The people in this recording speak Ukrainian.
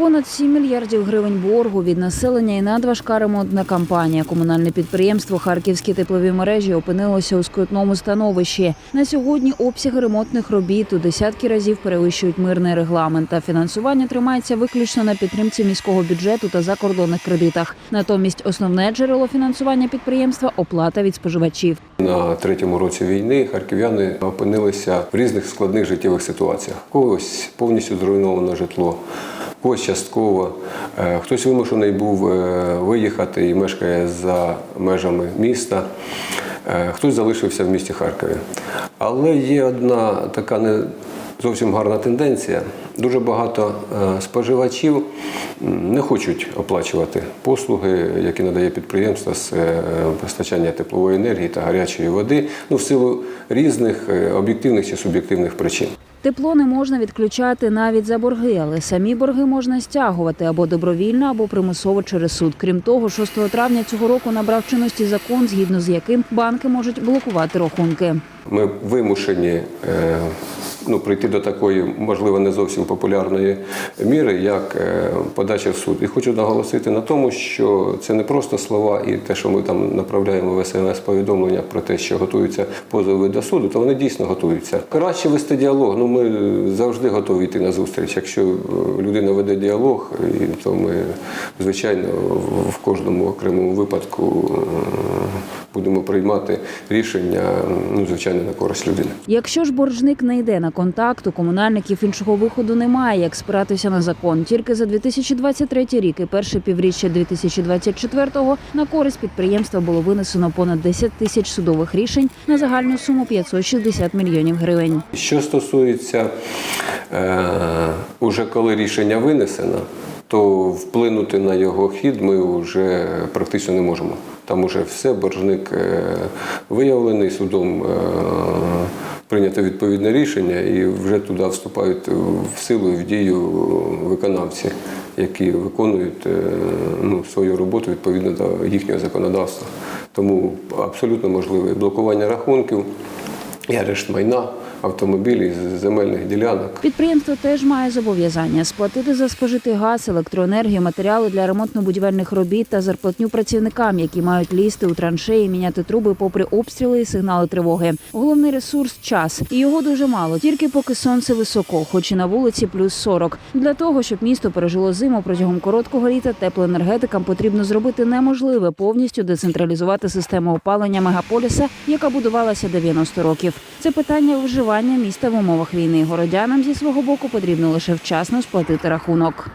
Понад 7 мільярдів гривень боргу від населення і надважка ремонтна кампанія. Комунальне підприємство Харківські теплові мережі опинилося у скрутному становищі. На сьогодні обсяги ремонтних робіт у десятки разів перевищують мирний регламент. Та фінансування тримається виключно на підтримці міського бюджету та закордонних кредитах. Натомість основне джерело фінансування підприємства оплата від споживачів. На третьому році війни харків'яни опинилися в різних складних життєвих ситуаціях. Когось повністю зруйновано житло, когось частково. Е, Хтось вимушений був е, виїхати і мешкає за межами міста. Е, Хтось залишився в місті Харкові. Але є одна така не зовсім гарна тенденція. Дуже багато споживачів не хочуть оплачувати послуги, які надає підприємство з постачання теплової енергії та гарячої води, ну в силу різних об'єктивних чи суб'єктивних причин. Тепло не можна відключати навіть за борги, але самі борги можна стягувати або добровільно, або примусово через суд. Крім того, 6 травня цього року набрав чинності закон, згідно з яким банки можуть блокувати рахунки. Ми вимушені е, ну, прийти до такої, можливо, не зовсім популярної міри, як е, подача в суд. І хочу наголосити на тому, що це не просто слова і те, що ми там направляємо в смс-повідомлення про те, що готуються позови до суду, то вони дійсно готуються. Краще вести діалог. Ну ми завжди готові йти на зустріч. Якщо е, людина веде діалог, то ми звичайно в- кожному окремому випадку е, будемо приймати рішення, ну звичайно, на користь людини. Якщо ж боржник не йде на контакт, у комунальників іншого виходу немає, як спиратися на закон. Тільки за 2023 рік і перше півріччя 2024-го на користь підприємства було винесено понад 10 тисяч судових рішень на загальну суму 560 мільйонів гривень. Що стосується е, уже коли рішення винесено, то вплинути на його хід ми вже практично не можемо. Там уже все, боржник е, виявлений судом. Е, Прийнято відповідне рішення, і вже туди вступають в силу і в дію виконавці, які виконують е, ну, свою роботу відповідно до їхнього законодавства. Тому абсолютно можливе блокування рахунків, і арешт майна, автомобілів, земельних ділянок. Підприємство теж має зобов'язання сплатити за спожитий газ, електроенергію, матеріали для ремонтно-будівельних робіт та зарплатню працівникам, які мають лізти у траншеї, міняти труби попри обстріли і сигнали тривоги. Головний ресурс час, і його дуже мало, тільки поки сонце високо, хоч і на вулиці плюс 40. Для того щоб місто пережило зиму протягом короткого літа, теплоенергетикам потрібно зробити неможливе повністю децентралізувати систему опалення мегаполіса, яка будувалася 90 років. Це питання виживання міста в умовах війни. Городянам зі свого боку потрібно лише вчасно сплатити рахунок.